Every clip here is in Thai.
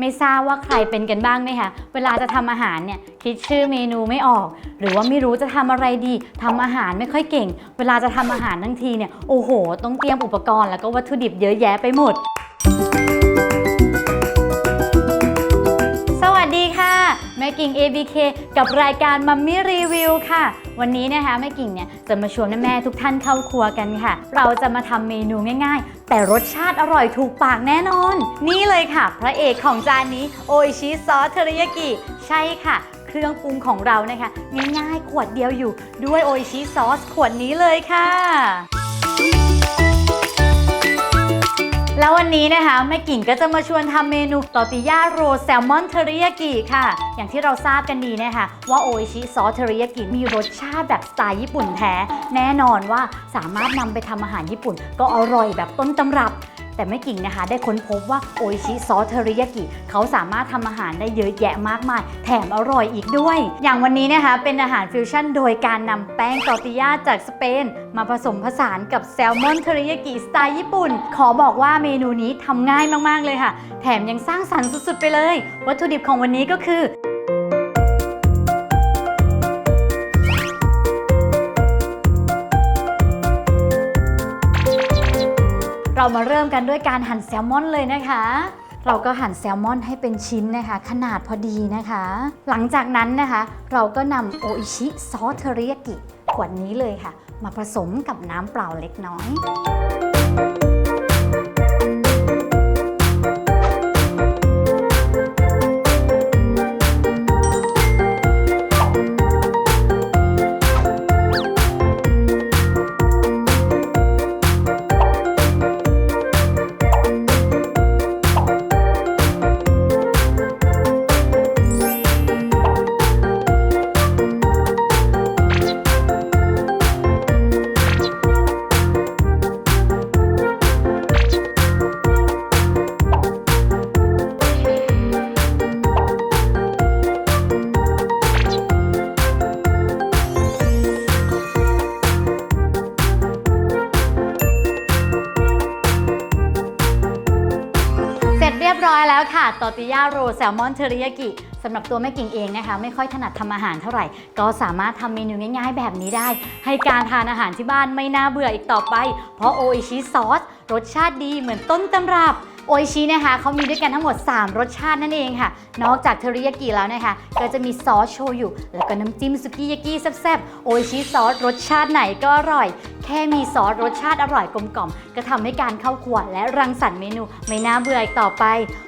ไม่ทราบว่าใครเป็นกันบ้างไหมคะเวลาจะทำอาหารเนี่ยคิดชื่อเมนูไม่ออก หรือว่าไม่รู้จะทำอะไรดีทำอาหารไม่ค่อยเก่ง เวลาจะทำอาหารทั้งทีเนี่ยโอ้โห ต้องเตรียมอุปกรณ์แล้วก็วัตถุดิบเยอะแยะไปหมด กิ่ง ABK กับรายการมัมมี่รีวิวค่ะ วันนี้นะคะแม่กิ่งเนี่ยจะมาชวนแม่ทุกท่านเข้าครัวกันค่ะ เราจะมาทำเมนูง่ายๆ แต่รสชาติอร่อยถูกปากแน่นอน นี่เลยค่ะ พระเอกของจานนี้โอชิซอสเทริยากิใช่ค่ะเครื่องปรุงของเรานะคะ ง่ายๆ ขวดเดียวอยู่ด้วยโอชิซอสขวดนี้เลยค่ะ แล้ววันนี้นะคะแม่กิ่งก็จะมาชวนทำเมนูตอติย่าโรแซลมอนเทอริยากิค่ะ อย่างที่เราทราบกันดีนะคะว่าโออิชิซอสเทอริยากิมีรสชาติแบบสไตล์ญี่ปุ่นแท้ แน่นอนว่าสามารถนำไปทำอาหารญี่ปุ่น ก็อร่อยแบบต้นตำรับ แต่แม่กิ่งนะคะ ได้ค้นพบว่าโออิชิซอสเทริยากิเขาสามารถทำอาหารได้เยอะแยะมากมาย แถมอร่อยอีกด้วย อย่างวันนี้นะคะเป็นอาหารฟิวชั่นโดยการนำแป้งตอติย่าจากสเปน มาผสมผสานกับแซลมอนเทริยากิสไตล์ญี่ปุ่น ขอบอกว่าเมนูนี้ทำง่ายมากๆเลยค่ะ แถมยังสร้างสรรค์สุดๆไปเลย วัตถุดิบของวันนี้ก็คือ เรามาเริ่มกันด้วยการหั่นแซลมอนเลยนะคะ เราก็หั่นแซลมอนให้เป็นชิ้นนะคะ ขนาดพอดีนะคะ หลังจากนั้นนะคะ เราก็นำโออิชิซอสเทอริยากิขวดนี้เลยค่ะ มาผสมกับน้ำเปล่าเล็กน้อย เรียบร้อยแล้วค่ะตอติย่าโรแซลมอนเทริยากิสำหรับตัวแม่กิ่งเองนะคะ ไม่ค่อยถนัดทำอาหารเท่าไหร่ ก็สามารถทำเมนูง่ายๆ แบบนี้ได้ ให้การทานอาหารที่บ้านไม่น่าเบื่ออีกต่อไป เพราะโออิชิซอส รสชาติดีเหมือนต้นตำรับโออิชินะคะเขามีด้วยกันทั้งหมด 3 รสชาตินั่นเองค่ะ นอกจากเทริยากิแล้วนะคะ ก็จะมีซอสโชยุแล้วก็น้ำจิ้มสุกิยากิแซ่บๆโออิชิซอสรสชาติไหนก็อร่อย แค่มีซอสรสชาติอร่อยกลมกล่อม ก็ทำให้การเข้าครัวและรังสรรค์เมนู ไม่น่าเบื่ออีกต่อไป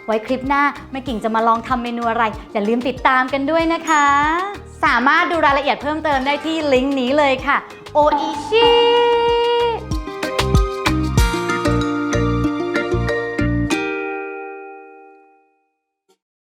ไว้คลิปหน้าแม่กิ่งจะมาลองทำเมนูอะไร อย่าลืมติดตามกันด้วยนะคะ สามารถดูรายละเอียดเพิ่มเติมได้ที่ลิงก์นี้เลยค่ะโออิชิ